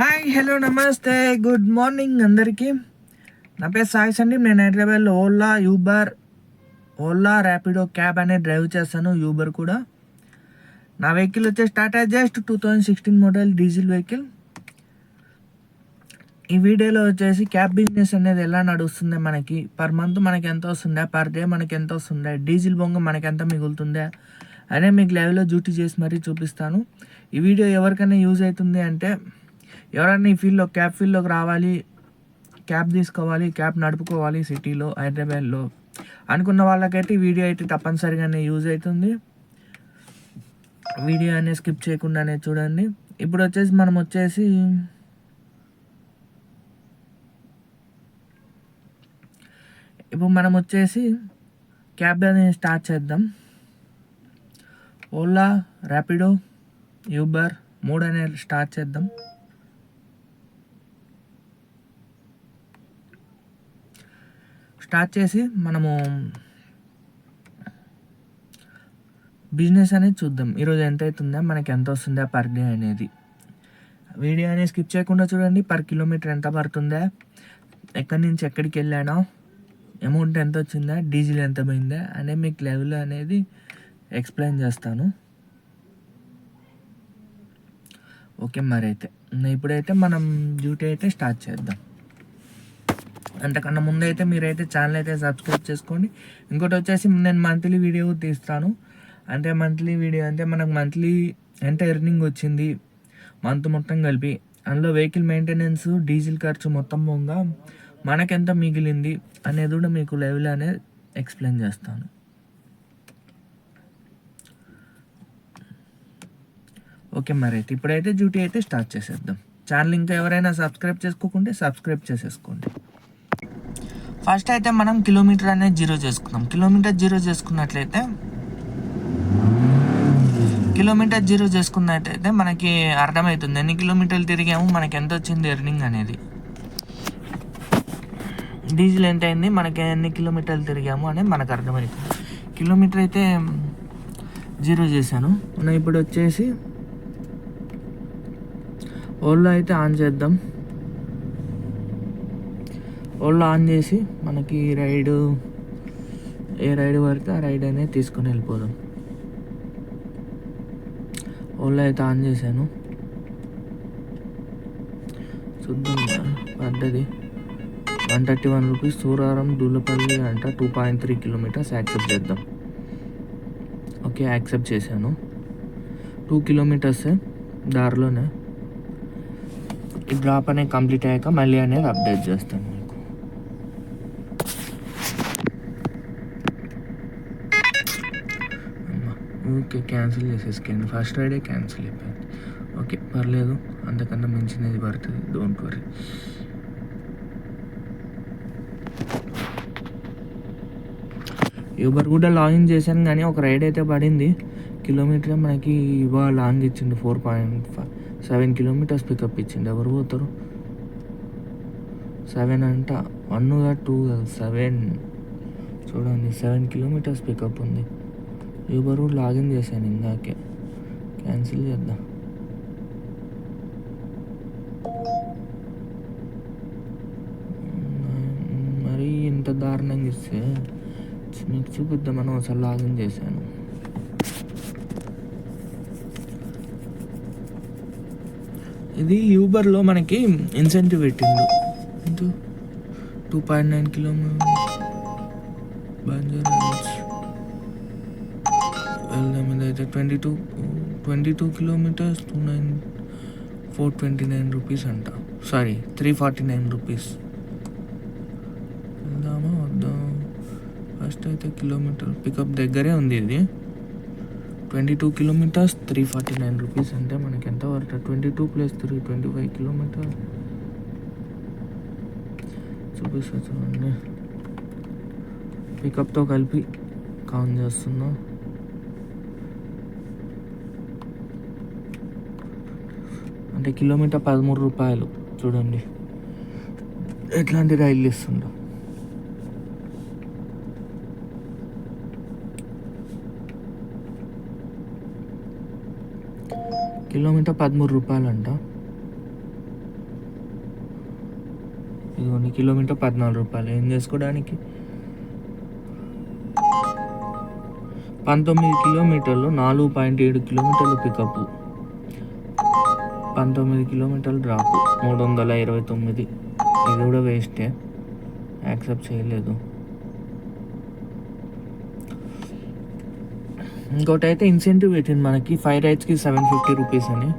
Hi hello namaste. Good morning అందరికీ. నా పేరు సాయి అండి నేను హైదరాబాద్లో ఓలా యూబర్ ఓలా ర్యాపిడో క్యాబ్ అనేది డ్రైవ్ చేస్తాను యూబర్ కూడా. నా వెహికల్ వచ్చేసి Tata just two thousand sixteen model diesel vehicle. ఈ వీడియోలో వచ్చేసి క్యాబ్ బిజినెస్ అనేది ఎలా నడుస్తుంది మనకి? పర్ మంత్ మనకి ఎంత వస్తుందా? పర్ డే మనకి ఎంత వస్తుందా? డీజిల్ బొంగ మనకి ఎంత మిగులుతుందా? అనే మీకు లైవ్లో డ్యూటీ చేసి మరీ చూపిస్తాను. ఈ వీడియో ఎవరికైనా యూజ్ అవుతుంది అంటే ఎవరైనా ఈ ఫీల్డ్లో క్యాబ్ ఫీల్డ్లోకి రావాలి క్యాబ్ తీసుకోవాలి క్యాబ్ నడుపుకోవాలి సిటీలో హైదరాబాద్లో అనుకున్న వాళ్ళకైతే ఈ వీడియో అయితే తప్పనిసరిగానే యూజ్ అవుతుంది. వీడియో అనేది స్కిప్ చేయకుండానే చూడండి. ఇప్పుడు వచ్చేసి మనం వచ్చేసి ఇప్పుడు మనం వచ్చేసి క్యాబ్ అనేది స్టార్ట్ చేద్దాం. ఓలా ర్యాపిడో యూబర్ మూడు అనేది స్టార్ట్ చేద్దాం. స్టార్ట్ చేసి మనము బిజినెస్ అనేది చూద్దాం. ఈరోజు ఎంత అవుతుందా? మనకి ఎంత వస్తుందా పర్ డే అనేది. వీడియో అనేది స్కిప్ చేయకుండా చూడండి. పర్ కిలోమీటర్ ఎంత పడుతుందా? ఎక్కడి నుంచి ఎక్కడికి వెళ్ళానో? అమౌంట్ ఎంత వచ్చిందా? డీజిల్ ఎంత పోయిందా? అనే మీకు లెవెల్ అనేది ఎక్స్ప్లెయిన్ చేస్తాను. ఓకే మరి అయితే ఇప్పుడైతే మనం డ్యూటీ అయితే స్టార్ట్ చేద్దాం. అంతకన్నా ముందైతే అయితే మీరైతే ఛానల్ అయితే సబ్స్క్రైబ్ చేసుకోండి. ఇంకోటి వచ్చేసి నేను మంత్లీ వీడియో తీస్తాను. అంటే మంత్లీ వీడియో అంటే మనకు మంత్లీ ఎంత ఎర్నింగ్ వచ్చింది మంత్ మొత్తం కలిపి. అందులో వెహికల్ మెయింటెనెన్స్ డీజిల్ ఖర్చు మొత్తం పోగా మనకెంత మిగిలింది అనేది కూడా మీకు లెవెల్ అనేది ఎక్స్ప్లెయిన్ చేస్తాను. ఓకే మరి అయితే ఇప్పుడైతే డ్యూటీ అయితే స్టార్ట్ చేసేద్దాం. ఛానల్ ఇంకా ఎవరైనా సబ్స్క్రైబ్ చేసుకోకుంటే సబ్స్క్రైబ్ చేసేసుకోండి. ఫస్ట్ అయితే మనం కిలోమీటర్ అనేది జీరో చేసుకుందాం. కిలోమీటర్ జీరో చేసుకున్నట్లయితే కిలోమీటర్ జీరో చేసుకున్నట్టయితే మనకి అర్థమవుతుంది. ఎన్ని కిలోమీటర్లు తిరిగాము మనకి ఎంత వచ్చింది ఎర్నింగ్ అనేది. డీజిల్ ఎంత అయింది మనకి ఎన్ని కిలోమీటర్లు తిరిగాము అనేది మనకు అర్థమవుతుంది. కిలోమీటర్ అయితే జీరో చేశాను. మనం ఇప్పుడు వచ్చేసి ఓల్లో అయితే ఆన్ చేద్దాం. వాళ్ళు ఆన్ చేసి మనకి రైడ్ ఏ రైడ్ పడితే ఆ రైడ్ అనేది తీసుకొని వెళ్ళిపోదాం. ఓలా అయితే ఆన్ చేశాను. చూద్దాం పడ్డది one thirty one rupees Suraram Dulapally అంట two point three kilometres accept చేద్దాం. ఓకే యాక్సెప్ట్ చేశాను. టూ కిలోమీటర్స్ దారిలోనే. ఈ డ్రాప్ అనేది కంప్లీట్ అయ్యాక మళ్ళీ అనేది అప్డేట్ చేస్తాను. ఓకే క్యాన్సిల్ చేసేసుకోండి ఫస్ట్ రైడే క్యాన్సిల్ అయిపోయింది. ఓకే పర్లేదు. అంతకన్నా మంచిది పడుతుంది. డోంట్ వరీ యూబర్ కూడా లాగిన్ చేశాను కానీ ఒక రైడ్ అయితే పడింది. కిలోమీటర్ మనకి ఇవాళ లాంగ్ ఇచ్చింది four point five seven kilometres pickup ఇచ్చింది ఎవరు పోతారు? సెవెన్ అంట. వన్ టూ సెవెన్ చూడండి సెవెన్ కిలోమీటర్స్ పికప్ ఉంది. యూబర్ కూడా లాగిన్ చేశాను ఇందాకే. క్యాన్సిల్ చేద్దాం. మరి ఇంత దారుణంగా ఇస్తే మీకు చూపిద్దామని ఒకసారి లాగిన్ చేశాను. ఇది యూబర్లో మనకి ఇన్సెంటివ్ పెట్టిండు. టూ పాయింట్ నైన్ కిలోమీటర్ అయితే twenty two twenty two kilometres two nine four twenty nine rupees అంట. Sorry three forty nine rupees. వెళ్దామా వద్దాం? ఫస్ట్ అయితే కిలోమీటర్ పికప్ దగ్గరే ఉంది ఇది. Twenty two kilometres three forty nine rupees అంటే మనకి ఎంత పడుతుంది? Twenty two plus three twenty five kilometre చూపిస్తా చూడండి పికప్తో కలిపి కౌంట్ చేస్తున్నాం. అంటే కిలోమీటర్ పదమూడు రూపాయలు చూడండి. ఎట్లాంటి రైళ్ళు ఇస్తుండో కిలోమీటర్ పదమూడు రూపాయలు అంట ఇదిగోండి కిలోమీటర్ పద్నాలుగు రూపాయలు. ఏం చేసుకోవడానికి? పంతొమ్మిది కిలోమీటర్లు నాలుగు పాయింట్ ఏడు కిలోమీటర్లు పికప్ పంతొమ్మిది కిలోమీటర్లు డ్రాప్ మూడు వందల ఇరవై తొమ్మిది. ఇది కూడా వేస్టే యాక్సెప్ట్ చేయలేదు. ఇంకోటి అయితే ఇన్సెంటివ్ పెట్టింది మనకి. ఫైవ్ రైడ్స్కి సెవెన్ ఫిఫ్టీ రూపీస్ అని.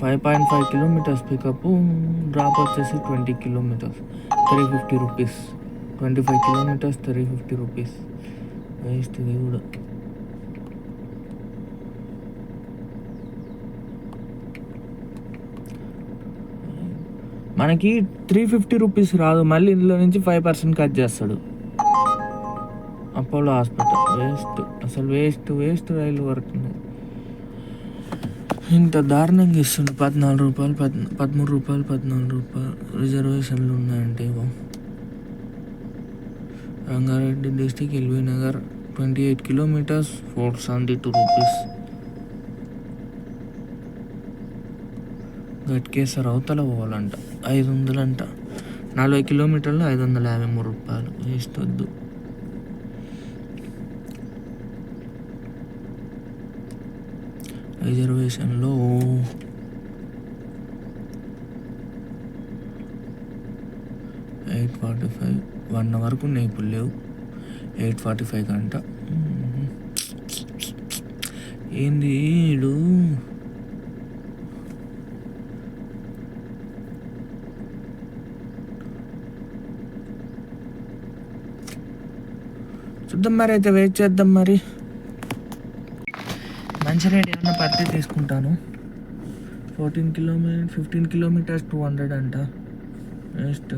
Five point five kilometres pickup drop వచ్చేసి twenty kilometres three fifty rupees twenty five kilometres three fifty rupees waste ఇది కూడా. మనకి త్రీ ఫిఫ్టీ రూపీస్ రాదు. మళ్ళీ ఇందులో నుంచి ఫైవ్ పర్సెంట్ కట్ చేస్తాడు. అపోలో హాస్పిటల్ వేస్ట్ అసలు వేస్ట్ వేస్ట్ రైలు వర్క్ ఇంత దారుణంగా ఇస్తుండే. పద్నాలుగు రూపాయలు పద్ పదమూడు రూపాయలు పద్నాలుగు రూపాయలు రిజర్వేషన్లు ఉన్నాయంటే ఇవో Rangareddy district LB Nagar twenty eight kilometres four seventy two rupees Ghatkesar అవతల పోవాలంట. ఐదు వందలంట నలభై కిలోమీటర్లు ఐదు వందల యాభై మూడు రూపాయలు. వేస్తొద్దు రిజర్వేషన్లో ఎయిట్ ఫార్టీ ఫైవ్ వన్ అవర్కు ఉన్నాయి ఇప్పుడు లేవు. ఎయిట్ ఫార్టీ ఫైవ్ గంట ఏంది చూద్దాం మరి అయితే వెయిట్ చేద్దాం మరి. మంచి రేట్ ఏమన్నా పడితే తీసుకుంటాను. Fourteen kilometre fifteen kilometres two hundred అంట. నెక్స్ట్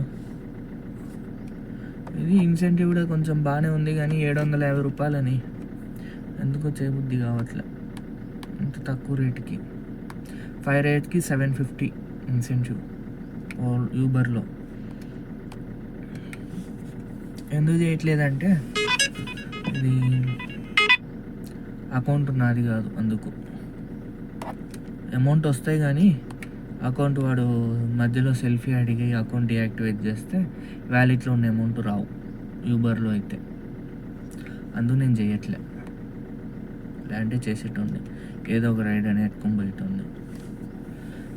ఇది ఇన్సెంటివ్ కూడా కొంచెం బాగానే ఉంది కానీ ఏడు వందల యాభై రూపాయలని. ఎందుకో చేయబుద్ధి కావట్లే. ఇంత తక్కువ రేటుకి. ఫైవ్ రేట్కి సెవెన్ ఫిఫ్టీ ఇన్సెంటివ్ యూబర్లో ఎందుకు చేయట్లేదంటే అది అకౌంట్ నాది కాదు అందుకు. అమౌంట్ వస్తాయి కానీ అకౌంట్ వాడు మధ్యలో సెల్ఫీ అడిగి అకౌంట్ డియాక్టివేట్ చేస్తే వ్యాలెట్లో ఉన్న అమౌంట్ రావు యూబర్లో అయితే. అందుకు నేను చేయట్లే. లేదంటే చేసేటోంది ఏదో ఒక రైడ్ అని ఎత్తుకొని పోయేటోంది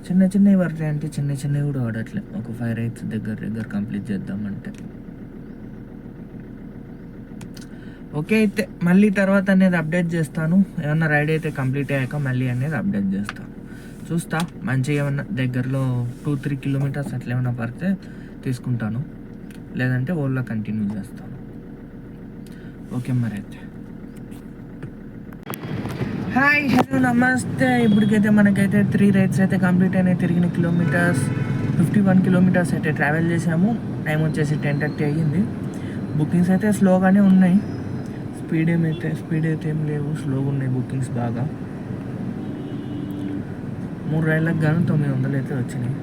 చిన్న చిన్నవి పడతాయి అంటే చిన్న చిన్నవి కూడా ఆడట్లే ఒక ఫైవ్ రైడ్స్ దగ్గర దగ్గర కంప్లీట్ చేద్దామంటే. ఓకే అయితే మళ్ళీ తర్వాత అనేది అప్డేట్ చేస్తాను. ఏమన్నా రైడ్ అయితే కంప్లీట్ అయ్యాక మళ్ళీ అనేది అప్డేట్ చేస్తాను. చూస్తా మంచిగా ఏమన్నా దగ్గరలో టూ త్రీ కిలోమీటర్స్ అట్లా ఏమైనా పడితే తీసుకుంటాను. లేదంటే ఓలా కంటిన్యూ చేస్తాను. ఓకే మరి అయితే. హాయ్ హలో నమస్తే. ఇప్పటికైతే మనకైతే త్రీ రైడ్స్ అయితే కంప్లీట్ అయినాయి. తిరిగిన కిలోమీటర్స్ ఫిఫ్టీ వన్ కిలోమీటర్స్ అయితే ట్రావెల్ చేసాము టైం వచ్చేసి టెన్ థర్టీ అయ్యింది. బుకింగ్స్ అయితే స్లోగానే ఉన్నాయి. స్పీడ్ ఏమైతే స్పీడ్ అయితే ఏం లేవు. స్లోగా ఉన్నాయి బుకింగ్స్ బాగా. మూడు రైళ్ళకి గాను తొమ్మిది వందలు అయితే వచ్చినాయి.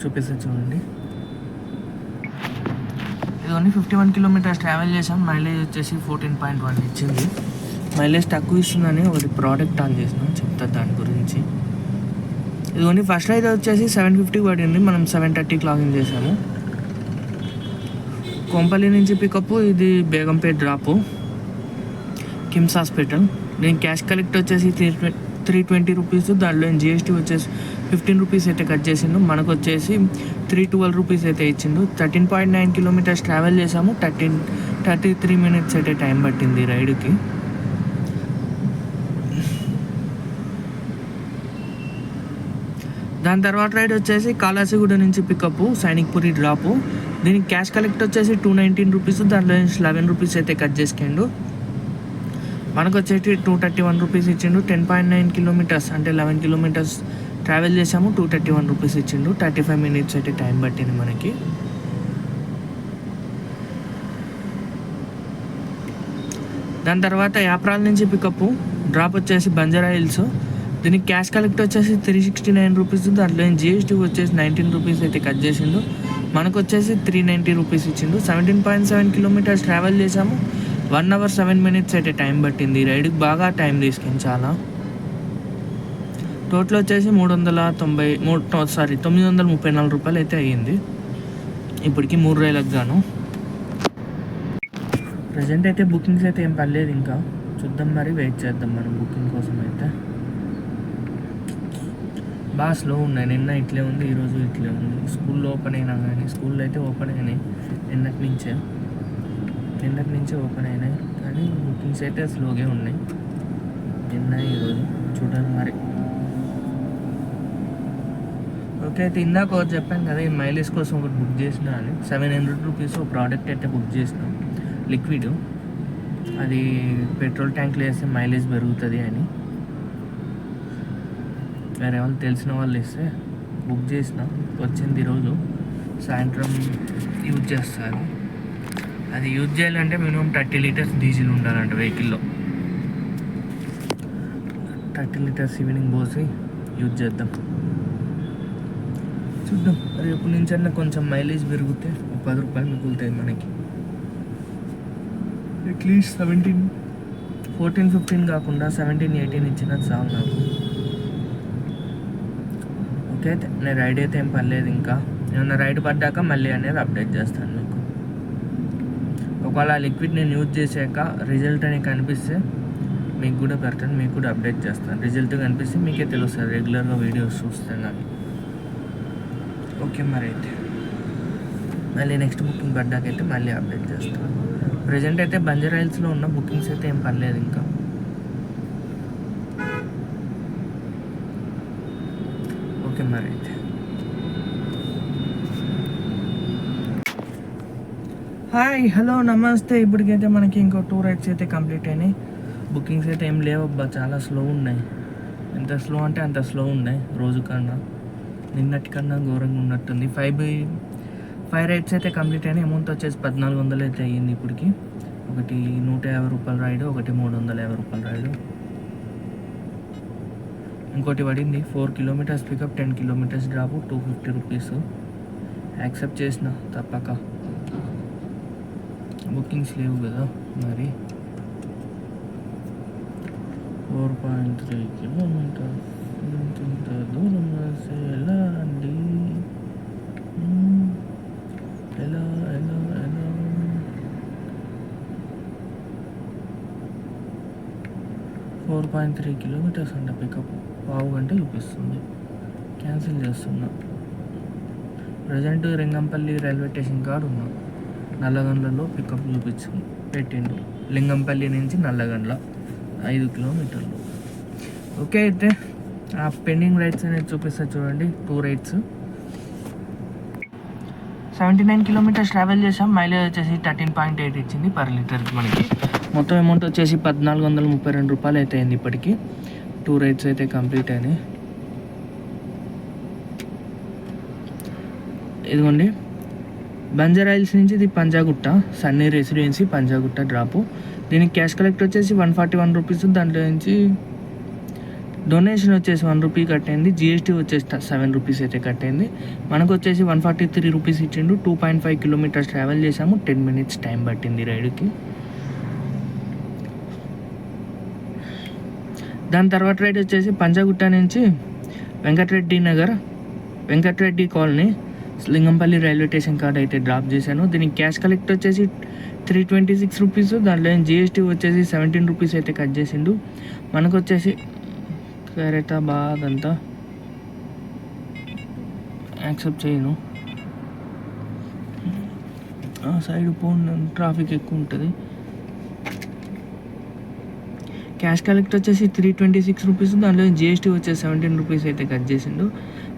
చూపిస్తా చూడండి. ఇది only fifty one kilometres travel చేసాం మైలేజ్ వచ్చేసి ఫోర్టీన్ పాయింట్ వన్ ఇచ్చింది. మైలేజ్ తక్కువ ఇస్తుందని ఒకటి ప్రోడక్ట్ ఆన్ చేసినాం. చెప్తా దాని గురించి. ఇది ఓన్లీ ఫస్ట్ రైడ్ వచ్చేసి సెవెన్ ఫిఫ్టీ పడింది. మనం సెవెన్ థర్టీకి లాగిన్ చేసాము కొంపల్లి నుంచి పికప్ ఇది బేగంపేట్ డ్రాపు కిమ్స్ హాస్పిటల్. నేను క్యాష్ కలెక్ట్ వచ్చేసి త్రీ త్రీ ట్వంటీ రూపీస్ దాంట్లో జిఎస్టీ వచ్చేసి ఫిఫ్టీన్ రూపీస్ అయితే కట్ చేసిండు. మనకు వచ్చేసి త్రీ ట్వెల్వ్ రూపీస్ అయితే ఇచ్చిండు. Thirteen point nine kilometres travel చేసాము. థర్టీన్ థర్టీ త్రీ మినిట్స్ అయితే టైం పట్టింది రైడ్కి. దాని తర్వాత రైడ్ వచ్చేసి కాలాసిగూడ నుంచి పికప్ సైనిక్పురి డ్రాపు దీనికి క్యాష్ కలెక్ట్ వచ్చేసి టూ నైన్టీన్ రూపీస్ దాంట్లో నుంచి లెవెన్ రూపీస్ అయితే కట్ చేసుకోండు మనకు వచ్చేసి టూ థర్టీ వన్ రూపీస్ ఇచ్చిండు. టెన్ పాయింట్ నైన్ కిలోమీటర్స్ అంటే లెవెన్ కిలోమీటర్స్ ట్రావెల్ చేసాము టూ థర్టీ వన్ రూపీస్ ఇచ్చిండు. థర్టీ ఫైవ్ మినిట్స్ అయితే టైం పట్టింది మనకి. దాని తర్వాత యాప్రాల్ నుంచి పికప్ డ్రాప్ వచ్చేసి బంజారా హిల్స్. దీనికి క్యాష్ కలెక్ట్ వచ్చేసి త్రీ సిక్స్టీ నైన్ రూపీస్ దాంట్లో జిఎస్టీ వచ్చేసి నైన్టీన్ రూపీస్ అయితే కట్ చేసిండు. మనకు వచ్చేసి త్రీ నైంటీ రూపీస్ ఇచ్చిండు. Seventeen point seven kilometres travel చేసాము వన్ అవర్ సెవెన్ మినిట్స్ అయితే టైం పట్టింది. రైడ్కి బాగా టైం తీసుకుంది చాలా టోటల్ వచ్చేసి మూడు వందల తొంభై మూడు సారీ తొమ్మిది వందల ముప్పై నాలుగు రూపాయలు అయితే అయ్యింది. ఇప్పటికి మూడు రైళ్ళకి గాను. ప్రజెంట్ అయితే బుకింగ్స్ అయితే ఏం పర్లేదు ఇంకా. చూద్దాం మరి వెయిట్ చేద్దాం మనం బుకింగ్ కోసం అయితే. బాగా స్లో ఉన్నాయి. నిన్న ఇట్లే ఉంది ఈరోజు ఇట్లే ఉంది. స్కూల్లో ఓపెన్ అయినా కానీ స్కూల్లో అయితే ఓపెన్ అయినాయి. నిన్నటి నుంచే. నిన్నటి నుంచే ఓపెన్ అయినాయి కానీ బుకింగ్స్ అయితే స్లోగా ఉన్నాయి. నిన్న ఈరోజు చూడాలి మరి. ఓకే అయితే ఇందాక ఒకటి చెప్పాను కదా ఈ మైలేజ్ కోసం ఒకటి బుక్ చేసిన అని. సెవెన్ హండ్రెడ్ రూపీస్ ఒక ప్రోడక్ట్ అయితే బుక్ చేసినాం లిక్విడ్ అది పెట్రోల్ ట్యాంక్లో వేస్తే మైలేజ్ పెరుగుతుంది అని. వేరే వాళ్ళు తెలిసిన వాళ్ళు ఇస్తే బుక్ చేసిన. వచ్చింది ఈరోజు సాయంత్రం యూజ్ చేస్తారు. అది యూజ్ చేయాలంటే మినిమం థర్టీ లీటర్స్ డీజిల్ ఉండాలంట వెహికల్లో థర్టీ లీటర్స్ ఈవినింగ్ పోసి యూజ్ చేద్దాం. చూద్దాం. రేపు నుంచి అన్న కొంచెం మైలేజ్ పెరిగితే ఒక పది రూపాయలు మిగులుతాయి మనకి. At least seventeen fourteen fifteen కాకుండా సెవెంటీన్ ఎయిటీన్ ఇచ్చిన చాలు నాకు. ఓకే అయితే నేను రైడ్ అయితే ఏం పర్లేదు ఇంకా. ఏమన్నా రైడ్ పడ్డాక మళ్ళీ అనేది అప్డేట్ చేస్తాను. ఒకవేళ ఆ లిక్విడ్ నేను యూజ్ చేశాక రిజల్ట్ అనేది కనిపిస్తే మీకు కూడా పెడతాను మీకు కూడా అప్డేట్ చేస్తాను. రిజల్ట్ కనిపిస్తే మీకే తెలుస్తుంది. రెగ్యులర్గా వీడియోస్ చూస్తాను కానీ ఓకే మరి అయితే. మళ్ళీ నెక్స్ట్ బుకింగ్ పడ్డాకైతే మళ్ళీ అప్డేట్ చేస్తాను. ప్రజెంట్ అయితే బంజారా హిల్స్లో ఉన్న బుకింగ్స్ అయితే ఏం పర్లేదు ఇంకా. ఓకే మరి అయితే. హాయ్ హలో నమస్తే. ఇప్పటికైతే మనకి ఇంకో టూ రైడ్స్ అయితే కంప్లీట్ అయినాయి. బుకింగ్స్ అయితే ఏం లేవబ్బా చాలా స్లో ఉన్నాయి. ఎంత స్లో అంటే అంత స్లో ఉన్నాయి రోజు కన్నా. నిన్నటి కన్నా ఘోరంగా ఉన్నట్టుంది. ఫైవ్ బై ఫైవ్ రైడ్స్ అయితే కంప్లీట్ అయినాయి. అమౌంట్ వచ్చేసి పద్నాలుగు వందలు అయితే అయ్యింది ఇప్పటికి. ఒకటి నూట యాభై రూపాయల రైడ్ ఒకటి మూడు వందల యాభై రూపాయల రైడ్ ఇంకోటి పడింది. Four kilometres pickup ten kilometres drop two fifty rupees accept చేసిన తప్పక. బుకింగ్స్ లేవు కదా మరి. ఫోర్ పాయింట్ త్రీ కిలోమీటర్ ఇంత దూరం వస్తే ఎలా అండి? ఎలా ఎలా ఎలా? ఫోర్ పాయింట్ త్రీ కిలోమీటర్స్ అంట పికప్ పావు గంట చూపిస్తుంది. క్యాన్సిల్ చేస్తున్నా. ప్రజెంట్ రింగంపల్లి రైల్వే స్టేషన్ కాడ ఉన్నా నల్లగండ్లలో పికప్ చూపించు పెట్టిండు. లింగంపల్లి నుంచి నల్లగండ్ల ఐదు కిలోమీటర్లు. ఓకే అయితే ఆ పెండింగ్ రైడ్స్ అనేది చూపిస్తా చూడండి two rides seventy nine kilometres travel చేసాం మైలేజ్ వచ్చేసి థర్టీన్ పాయింట్ ఎయిట్ ఇచ్చింది పర్ లీటర్కి మనకి. మొత్తం అమౌంట్ వచ్చేసి పద్నాలుగు వందల ముప్పై రెండు రూపాయలు అయితే అయింది ఇప్పటికి. టూ రైడ్స్ అయితే కంప్లీట్ అయినాయి. ఇదిగోండి. బంజారాయిల్స్ నుంచి ఇది Panjagutta Sunny Residency Panjagutta drop. దీనికి క్యాష్ కలెక్ట్ వచ్చేసి వన్ ఫార్టీ వన్ రూపీస్ దాంట్లో నుంచి డొనేషన్ వచ్చేసి వన్ రూపీ కట్టింది జిఎస్టీ వచ్చేసి సెవెన్ రూపీస్ అయితే కట్టింది మనకు వచ్చేసి వన్ ఫార్టీ త్రీ రూపీస్ ఇచ్చిండు. Two point five kilometres travel చేసాము టెన్ మినిట్స్ టైం పట్టింది రైడ్కి. దాని తర్వాత రైడ్ వచ్చేసి పంజాగుట్ట నుంచి Venkatareddy Nagar Venkatareddy colony. Lingampalli railway station card అయితే డ్రాప్ చేశాను. దీనికి క్యాష్ కలెక్ట్ వచ్చేసి త్రీ ట్వంటీ సిక్స్ రూపీస్ దాంట్లో జిఎస్టీ వచ్చేసి సెవెంటీన్ రూపీస్ అయితే కట్ చేసిండు. మనకు వచ్చేసి ఖైరతాబాద్ అంతా యాక్సెప్ట్ చేయను. ఆ సైడ్ పోను ట్రాఫిక్ ఎక్కువ ఉంటుంది. క్యాష్ కలెక్ట్ వచ్చేసి త్రీ ట్వంటీ సిక్స్ రూపీస్ దాంట్లో జిఎస్టీ వచ్చేసి సెవెంటీన్ రూపీస్ అయితే కట్ చేసిండు.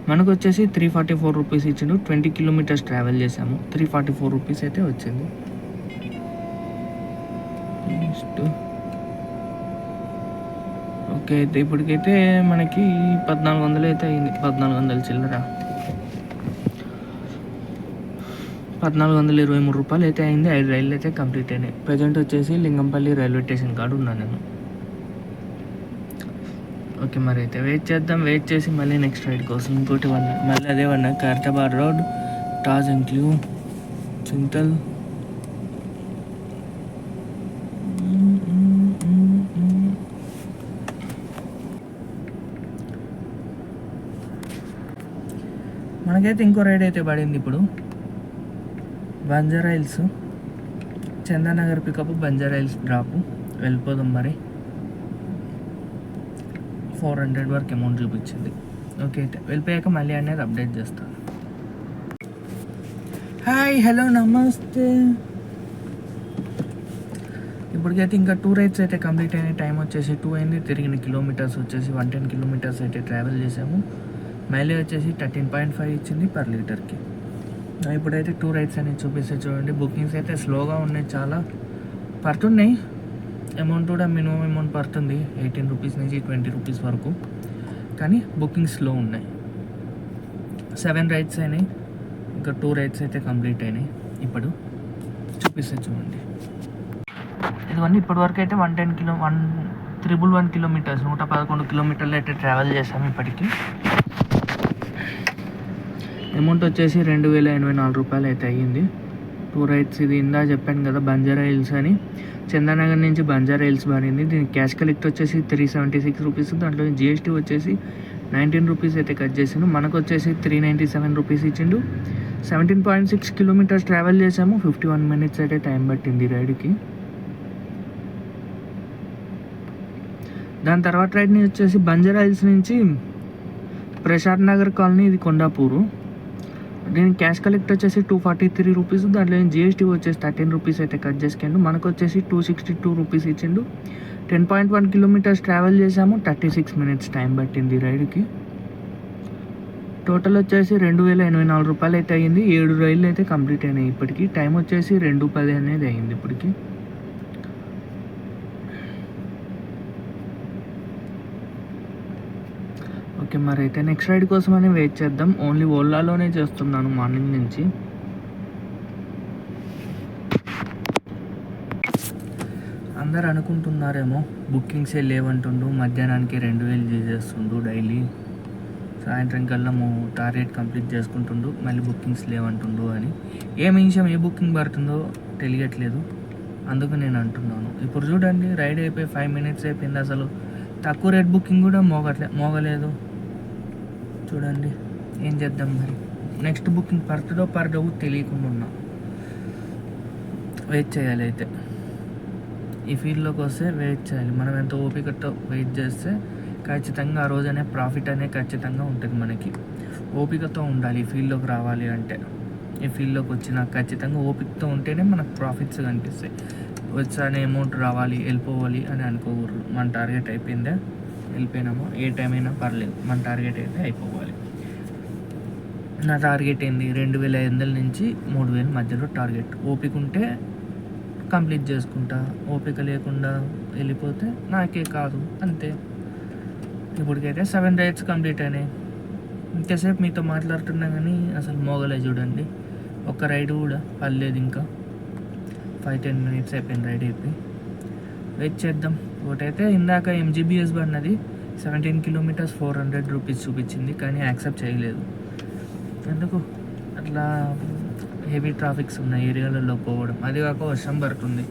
మనకు వచ్చేసి త్రీ ఫార్టీ ఫోర్ రూపీస్ ఇచ్చిండు. ట్వంటీ కిలోమీటర్స్ ట్రావెల్ చేసాము త్రీ ఫార్టీ ఫోర్ రూపీస్ అయితే వచ్చింది. నెక్స్ట్ ఓకే అయితే ఇప్పటికైతే మనకి పద్నాలుగు వందలు అయితే అయింది. పద్నాలుగు వందల చిల్లర. పద్నాలుగు వందల ఇరవై మూడు రూపాయలు అయితే అయింది. ఐదు రైళ్ళు అయితే కంప్లీట్ అయినాయి. ప్రజెంట్ వచ్చేసి లింగంపల్లి రైల్వే స్టేషన్ కాడ ఉన్నాను నేను. ఓకే మరి అయితే వెయిట్ చేద్దాం. వెయిట్ చేసి మళ్ళీ నెక్స్ట్ రైడ్ కోసం ఇంకోటి వన్ మళ్ళీ అదే వన్ ఖైరతాబాద్ రోడ్ టాజ్ అండ్ క్లూ చింతల్ మనకైతే ఇంకో రైడ్ అయితే పడింది ఇప్పుడు. బంజారా హిల్స్ చందానగర్ పికప్ బంజారా హిల్స్ డ్రాప్ వెళ్ళిపోదాం మరి. ఫోర్ హండ్రెడ్ వరకు అమౌంట్ చూపించింది. ఓకే అయితే వెళ్ళిపోయాక మళ్ళీ అనేది అప్డేట్ చేస్తాను హాయ్ హలో నమస్తే. ఇప్పటికైతే ఇంకా టూ రైడ్స్ అయితే కంప్లీట్ అయిన టైం వచ్చేసి టూ అయింది. తిరిగిన కిలోమీటర్స్ వచ్చేసి వన్ టెన్ కిలోమీటర్స్ అయితే ట్రావెల్ చేసాము. మైలేజ్ వచ్చేసి థర్టీన్ పాయింట్ ఫైవ్ ఇచ్చింది పర్ లీటర్కి ఇప్పుడైతే టూ రైడ్స్ అనేది చూపిస్తే చూడండి. బుకింగ్స్ అయితే స్లోగా ఉన్నాయి చాలా. పడుతున్నాయి. అమౌంట్ కూడా మినిమం అమౌంట్ పడుతుంది. ఎయిటీన్ రూపీస్ నుంచి ట్వంటీ రూపీస్ వరకు. కానీ బుకింగ్స్ స్లో ఉన్నాయి. సెవెన్ రైడ్స్ అయినాయి. ఇంకా టూ రైడ్స్ అయితే కంప్లీట్ అయినాయి. ఇప్పుడు చూపిస్తే చూడండి. ఇదిగోండి ఇప్పటివరకు అయితే one ten kilo one triple one kilometres నూట పదకొండు కిలోమీటర్లు అయితే ట్రావెల్ చేసాము ఇప్పటికి. అమౌంట్ వచ్చేసి రెండు వేల ఎనభై నాలుగు రూపాయలు అయితే అయ్యింది. టూ రైడ్స్ ఇది ఇందా చెప్పాను కదా బంజారా హిల్స్ అని. చందానగర్ నుంచి బంజారా హిల్స్ మారింది. దీని క్యాష్ కలెక్ట్ వచ్చేసి త్రీ సెవెంటీ సిక్స్ రూపీస్. దాంట్లో జిఎస్టీ వచ్చేసి నైన్టీన్ రూపీస్ అయితే కట్ చేసిండు. మనకు వచ్చేసి త్రీ నైంటీ సెవెన్ రూపీస్ ఇచ్చిండు. Seventeen point six kilometres travel చేసాము ఫిఫ్టీ వన్ మినిట్స్ అయితే టైం పట్టింది రైడ్కి. దాని తర్వాత రైడ్ని వచ్చేసి బంజారా హిల్స్ నుంచి ప్రశాంత్ నగర్ కాలనీ ఇది కొండాపూరు. దీని క్యాష్ కలెక్ట్ వచ్చేసి టూ ఫార్టీ త్రీ రూపీస్ దాంట్లో జిఎస్టీ వచ్చేసి థర్టీన్ రూపీస్ అయితే కట్ చేసుకుండు మనకు వచ్చేసి టూ సిక్స్టీ టూ రూపీస్ ఇచ్చిండు ten point one kilometres travel చేసాము థర్టీ సిక్స్ మినిట్స్ టైం పట్టింది రైడ్కి టోటల్ వచ్చేసి రెండు వేల ఎనభై నాలుగు రూపాయలు అయితే అయ్యింది. ఏడు రైళ్ళు అయితే కంప్లీట్ అయినాయి ఇప్పటికి. టైం వచ్చేసి రెండు పది అనేది అయ్యింది ఇప్పటికి. ఓకే మరి అయితే నెక్స్ట్ రైడ్ కోసమని వెయిట్ చేద్దాం. ఓన్లీ ఓలాలోనే చేస్తున్నాను మార్నింగ్ నుంచి. అందరు అనుకుంటున్నారేమో బుకింగ్సే లేవంటుండు మధ్యాహ్నానికి రెండు వేలు చేసేస్తుండు డైలీ. సాయంత్రం కల్లా మూ టార్గెట్ కంప్లీట్ చేసుకుంటుండు మళ్ళీ బుకింగ్స్ లేవంటుండు అని. ఏ నిమిషం ఏ బుకింగ్ పడుతుందో తెలియట్లేదు. అందుకు నేను అంటున్నాను. ఇప్పుడు చూడండి రైడ్ అయిపోయి ఫైవ్ మినిట్స్ అయిపోయింది అసలు. తక్కువ రేట్ బుకింగ్ కూడా మోగట్లే మోగలేదు. చూడండి. ఏం చేద్దాం మరి? నెక్స్ట్ బుకింగ్ పర్తడో పడదో తెలియకుండా ఉన్నా. వెయిట్ చేయాలి అయితే. ఈ ఫీల్డ్లోకి వస్తే వెయిట్ చేయాలి. మనం ఎంత ఓపికతో వెయిట్ చేస్తే ఖచ్చితంగా ఆ రోజనే ప్రాఫిట్ అనే ఖచ్చితంగా ఉంటుంది మనకి. ఓపికతో ఉండాలి ఈ ఫీల్డ్లోకి రావాలి అంటే. ఈ ఫీల్డ్లోకి వచ్చిన ఖచ్చితంగా ఓపికతో ఉంటేనే మనకు ప్రాఫిట్స్ కనిపిస్తాయి. వచ్చానే అమౌంట్ రావాలి వెళ్ళిపోవాలి అని అనుకోకూడదు. మన టార్గెట్ అయిపోయిందే? వెళ్ళిపోయినామో. ఏ టైం అయినా పర్లేదు. మన టార్గెట్ అయితే అయిపోవాలి. నా టార్గెట్ ఏంది? రెండు వేల ఐదు వందల నుంచి మూడు వేల మధ్యలో టార్గెట్ ఓపిక ఉంటే కంప్లీట్ చేసుకుంటా. ఓపిక లేకుండా వెళ్ళిపోతే నాకే కాదు. అంతే. ఇప్పటికైతే సెవెన్ రైడ్స్ కంప్లీట్ అయినాయి. ఇంతసేపు మీతో మాట్లాడుతున్నా కానీ అసలు మోగలే చూడండి. ఒక్క రైడ్ కూడా పర్లేదు ఇంకా. ఫైవ్ టెన్ మినిట్స్ అయిపోయింది రైడ్ అయిపోయి వెయిట్ చేద్దాం. ఒకటైతే ఇందాక ఎంజీబీఎస్ పడినది seventeen kilometres four hundred rupees చూపించింది కానీ యాక్సెప్ట్ చేయలేదు. ఎందుకు? అట్లా హెవీ ట్రాఫిక్స్ ఉన్న ఏరియాలలో పోవడం. అది కాక వర్షం పడుతుంది.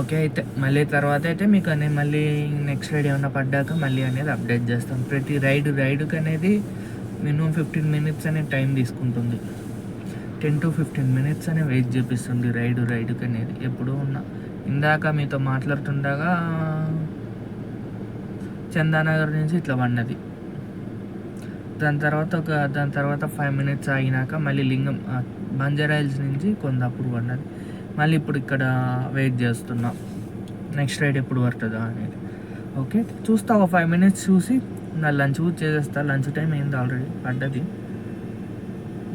ఓకే అయితే మళ్ళీ తర్వాత అయితే మీకు అనేది మళ్ళీ నెక్స్ట్ రైడ్ ఏమైనా పడ్డాక మళ్ళీ అనేది అప్డేట్ చేస్తాం. ప్రతి రైడ్ రైడ్కి అనేది మినిమం ఫిఫ్టీన్ మినిట్స్ అనే టైం తీసుకుంటుంది. టెన్ టు ఫిఫ్టీన్ మినిట్స్ అనే వెయిట్ చూపిస్తుంది రైడ్ రైడ్కి అనేది. ఎప్పుడూ ఉన్నా ఇందాక మీతో మాట్లాడుతుండగా చందానగర్ నుంచి ఇట్లా పడినది దాని తర్వాత ఒక దాని తర్వాత ఫైవ్ మినిట్స్ ఆగినాక మళ్ళీ లింగం బంజారాయిల్స్ నుంచి కొందాపూర్ పడినది మళ్ళీ ఇప్పుడు ఇక్కడ వెయిట్ చేస్తున్నా. నెక్స్ట్ రైడ్ ఎప్పుడు పడుతుందా అనేది. ఓకే చూస్తా ఒక ఫైవ్ మినిట్స్ చూసి నా లంచ్ కూడా చేసేస్తా. లంచ్ టైం అయింది ఆల్రెడీ పడ్డది.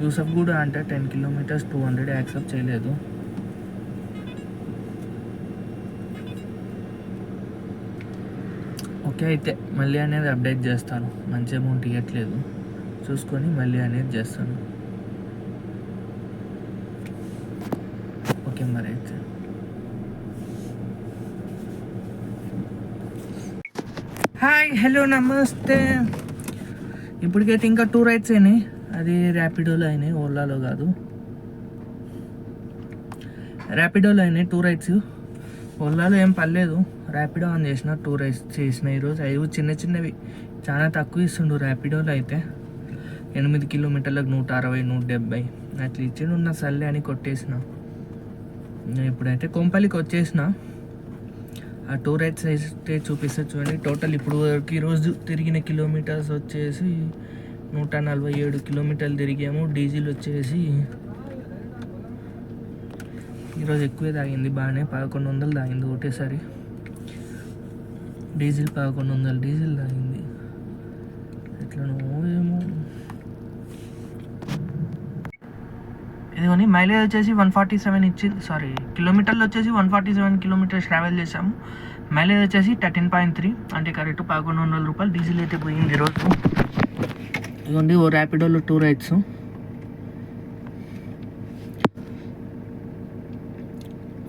యూసఫ్ కూడా అంటే ten kilometres two hundred accept చేయలేదు. ఓకే అయితే మళ్ళీ అనేది అప్డేట్ చేస్తాను. మంచి అమౌంట్ ఇవ్వట్లేదు చూసుకొని మళ్ళీ అనేది చేస్తాను. ఓకే మరి అయితే. హాయ్ హలో నమస్తే. ఇప్పటికైతే ఇంకా టూ రైడ్స్ అయినాయి. అది ర్యాపిడోలో అయినాయి ఓలాలో కాదు. ర్యాపిడోలో అయినాయి టూ రైడ్స్ ఓలాలో ఏం పర్లేదు. ర్యాపిడో ఆన్ చేసిన టూ రైస్ చేసిన ఈరోజు అవి చిన్న చిన్నవి. చాలా తక్కువ ఇస్తుండు ర్యాపిడోలో అయితే. ఎనిమిది కిలోమీటర్లకు నూట అరవై నూట డెబ్బై. అట్లా ఇచ్చిండు ఉన్న సర్లే అని కొట్టేసిన. ఇప్పుడైతే కొంపల్లికి వచ్చేసిన. ఆ టూ రైడ్స్ అయితే చూపిస్తే చూడండి. టోటల్ ఇప్పుడు వరకు ఈరోజు తిరిగిన కిలోమీటర్స్ వచ్చేసి నూట నలభై ఏడు కిలోమీటర్లు తిరిగాము. డీజిల్ వచ్చేసి ఈరోజు ఎక్కువే తాగింది బాగానే పదకొండు వందలు తాగింది ఒకటేసారి డీజిల్ పదకొండు వందలు డీజిల్ తాగింది. ఎట్లనో ఏమో. ఇదిగోని మైలేజ్ వచ్చేసి వన్ ఫార్టీ సెవెన్ ఇచ్చింది సారీ కిలోమీటర్లు వచ్చేసి one forty seven kilometres travel చేసాము మైలేజ్ వచ్చేసి థర్టీన్ పాయింట్ త్రీ అంటే కరెక్ట్ పదకొండు వందల రూపాయలు డీజిల్ అయితే పోయింది ఈరోజు. ఇదిగోండి ఓ ర్యాపిడోలో టూ రైడ్స్.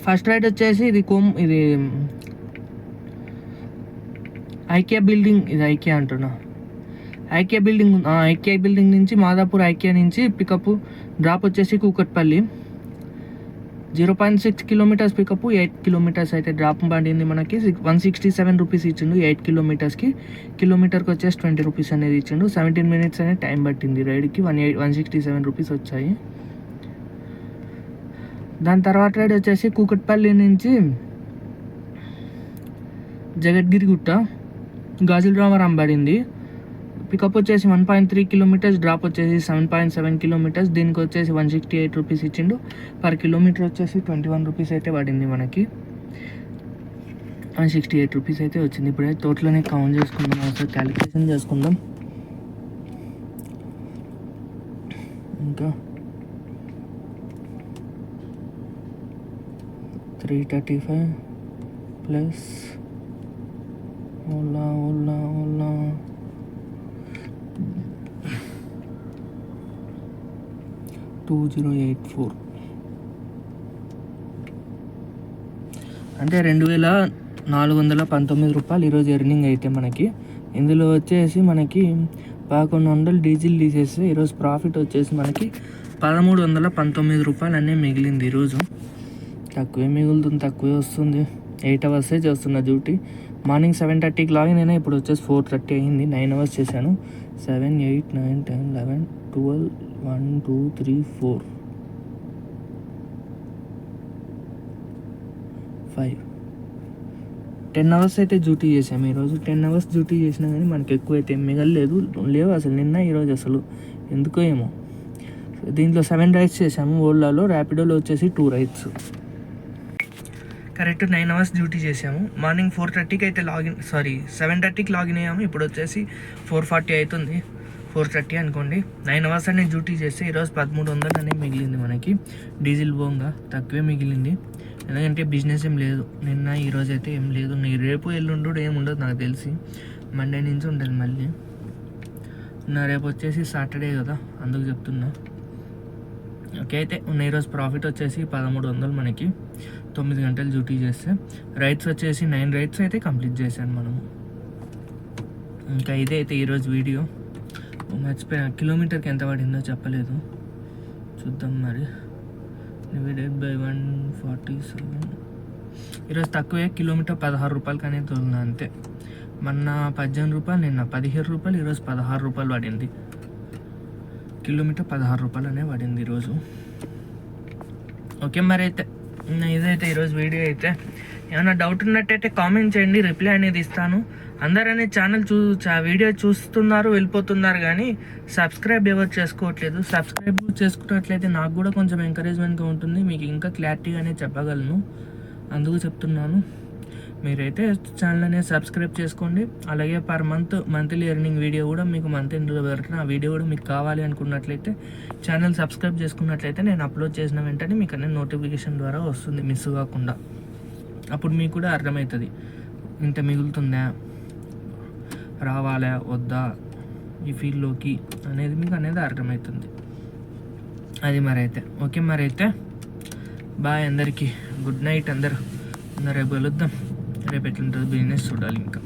ఫస్ట్ రైడ్ వచ్చేసి ఇది కోమ్ ఇది ఐకే బిల్డింగ్ ఇది ఐకే అంటున్నా. ఐకే బిల్డింగ్ ఆ, బిల్డింగ్ నుంచి మాదాపూర్ ఐకే నుంచి పికప్ డ్రాప్ వచ్చేసి Kukatpally. Zero point six kilometres pickup eight kilometres అయితే డ్రాప్ పడింది మనకి. Six one sixty seven rupees ఇచ్చిండు. ఎయిట్ కిలోమీటర్స్కి కిలోమీటర్కి వచ్చేసి ట్వంటీ రూపీస్ అనేది ఇచ్చిండు. సెవెంటీన్ మినిట్స్ అనేది టైం పట్టింది రైడ్కి. One eight one sixty seven rupees వచ్చాయి. దాని తర్వాత రైడ్ వచ్చేసి కూకట్పల్లి నుంచి జగద్గిరి గుట్ట గాజుల రామారాం పడింది. పికప్ వచ్చేసి one point three kilometres drop వచ్చేసి సెవెన్ పాయింట్ సెవెన్ కిలోమీటర్స్ దీనికి వచ్చేసి వన్ సిక్స్టీ ఎయిట్ రూపీస్ ఇచ్చిండు. పర్ కిలోమీటర్ వచ్చేసి ట్వంటీ వన్ రూపీస్ అయితే పడింది మనకి. వన్ సిక్స్టీ ఎయిట్ రూపీస్ అయితే వచ్చింది. ఇప్పుడైతే టోటల్నే కౌంట్ చేసుకుందాం. ఒకసారి క్యాలిక్యులేషన్ చేసుకుందాం. ఇంకా three thirty five plus Ola Ola Ola two zero eight four అంటే రెండు వేల నాలుగు వందల పంతొమ్మిది రూపాయలు ఈరోజు ఎర్నింగ్ అయితే మనకి. ఇందులో వచ్చేసి మనకి పదకొండు వందలు డీజిల్ తీసేస్తే ఈరోజు ప్రాఫిట్ వచ్చేసి మనకి పదమూడు వందల పంతొమ్మిది రూపాయలు అనే మిగిలింది ఈరోజు. తక్కువే మిగులుతుంది తక్కువే వస్తుంది. ఎయిట్ అవర్సే చేస్తున్న డ్యూటీ. మార్నింగ్ సెవెన్ థర్టీకి లాగిన్ అయినా ఇప్పుడు వచ్చేసి ఫోర్ థర్టీ అయింది. నైన్ అవర్స్ చేశాను. Seven eight nine ten eleven twelve one two three four five. Ten hours అయితే డ్యూటీ చేసాము ఈరోజు. టెన్ అవర్స్ డ్యూటీ చేసినా కానీ మనకి ఎక్కువ అయితే ఏం మిగలలేదు. లేవు అసలు నిన్న ఈరోజు అసలు. ఎందుకో ఏమో. దీంట్లో సెవెన్ రైడ్స్ చేసాము ఓలాలో ర్యాపిడోలో వచ్చేసి two rides correct nine hours duty చేసాము మార్నింగ్ ఫోర్ థర్టీకి అయితే లాగిన్ సారీ సెవెన్ థర్టీకి లాగిన్ అయ్యాము. ఇప్పుడు వచ్చేసి ఫోర్ ఫార్టీ అవుతుంది ఫోర్ థర్టీ అనుకోండి. నైన్ అవర్స్ అనేది డ్యూటీ చేస్తే ఈరోజు పదమూడు వందలు మిగిలింది మనకి. డీజిల్ బోంగా తక్కువే మిగిలింది. ఎందుకంటే బిజినెస్ ఏం లేదు. నిన్న ఈరోజు అయితే ఏం లేదు. నీ రేపు ఎల్లుండు ఏం ఉండదు నాకు తెలిసి. మండే నుంచి ఉంటుంది మళ్ళీ. నా రేపు వచ్చేసి సాటర్డే కదా అందుకు చెప్తున్నా. ఓకే అయితే ఉన్న ఈరోజు ప్రాఫిట్ వచ్చేసి పదమూడు వందలు మనకి. తొమ్మిది గంటలు డ్యూటీ చేస్తే. రైట్స్ వచ్చేసి నైన్ రైట్స్ అయితే కంప్లీట్ చేశాను మనము. ఇంకా ఇదే అయితే ఈరోజు వీడియో. మర్చిపోయా. కిలోమీటర్కి ఎంత పడిందో చెప్పలేదు. చూద్దాం మరి. Divided by one forty seven. ఈరోజు తక్కువే కిలోమీటర్ పదహారు రూపాయలకి అనేది తోలిన అంతే. మొన్న పద్దెనిమిది రూపాయలు నిన్న పదిహేను రూపాయలు ఈరోజు పదహారు రూపాయలు పడింది. కిలోమీటర్ పదహారు రూపాయలు అనే పడింది ఈరోజు. ఓకే మరి అయితే ఇదైతే ఈరోజు వీడియో అయితే. ఏమైనా డౌట్ ఉన్నట్టయితే కామెంట్ చేయండి రిప్లై అనేది ఇస్తాను. అందరనే ఛానల్ చూ చా వీడియో చూస్తున్నారు వెళ్ళిపోతున్నారు కానీ సబ్స్క్రైబ్ ఎవరు చేసుకోవట్లేదు. సబ్స్క్రైబ్ చేసుకున్నట్లయితే నాకు కూడా కొంచెం ఎంకరేజ్మెంట్గా ఉంటుంది. మీకు ఇంకా క్లారిటీగానే చెప్పగలను. అందుకు చెప్తున్నాను. మీరైతే ఛానల్ అనేది సబ్స్క్రైబ్ చేసుకోండి. అలాగే per month monthly earning video కూడా మీకు మంత్ ఎండ్లో పెడుతున్నా. ఆ వీడియో కూడా మీకు కావాలి అనుకున్నట్లయితే ఛానల్ సబ్స్క్రైబ్ చేసుకున్నట్లయితే నేను అప్లోడ్ చేసిన వెంటనే మీకు అనేది నోటిఫికేషన్ ద్వారా వస్తుంది మిస్ కాకుండా. అప్పుడు మీకు కూడా అర్థమవుతుంది. ఇంత మిగులుతుందా? రావాలా? వద్దా? ఈ ఫీల్డ్లోకి అనేది మీకు అనేది అర్థమవుతుంది. అది మరి అయితే ఓకే మరి అయితే బాయ్ అందరికీ. గుడ్ నైట్ అందరు. రేపు వెళుద్దాం రేపు ఎట్లుంటుంది బిజినెస్ చూడాలి ఇంకా.